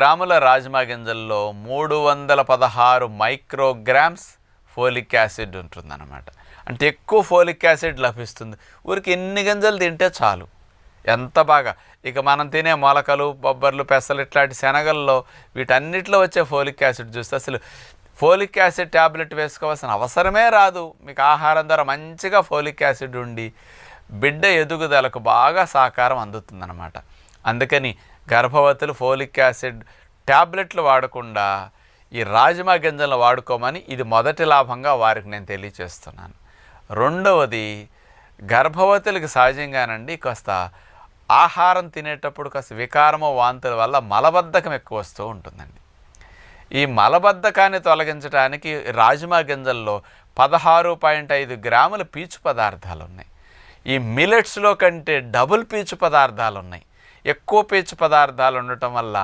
గ్రాముల రాజ్మా గింజల్లో మూడు వందల పదహారు మైక్రోగ్రామ్స్ ఫోలిక్ యాసిడ్ ఉంటుందన్నమాట. అంటే ఎక్కువ ఫోలిక్ యాసిడ్ లభిస్తుంది. ఊరికి ఎన్ని గింజలు తింటే చాలు. ఎంత బాగా. ఇక మనం తినే మొలకలు బొబ్బర్లు పెసలు ఇట్లాంటి శనగల్లో వీటన్నిటిలో వచ్చే ఫోలిక్ యాసిడ్ చూస్తే అసలు ఫోలిక్ యాసిడ్ ట్యాబ్లెట్ వేసుకోవాల్సిన అవసరమే రాదు. మీకు ఆహారం ద్వారా మంచిగా ఫోలిక్ యాసిడ్ ఉండి బిడ్డ ఎదుగుదలకు బాగా సహకారం అందుతుందన్నమాట. అందుకని గర్భవతులు ఫోలిక్ యాసిడ్ ట్యాబ్లెట్లు వాడకుండా ఈ రాజ్మా గింజలను వాడుకోమని ఇది మొదటి లాభంగా వారికి నేను తెలియచేస్తున్నాను. రెండవది గర్భవతులకు సహజంగానండి కాస్త ఆహారం తినేటప్పుడు కాస్త వికారమో వాంతుల వల్ల మలబద్ధకం ఎక్కువ వస్తూ ఉంటుందండి. ఈ మలబద్ధకాన్ని తొలగించడానికి రాజ్మా గింజల్లో పదహారు పాయింట్ ఐదు గ్రాముల పీచు పదార్థాలు ఉన్నాయి ఈ మిలెట్స్లో కంటే డబుల్ పీచు పదార్థాలు ఉన్నాయి ఎక్కువ పీచు పదార్థాలు ఉండటం వల్ల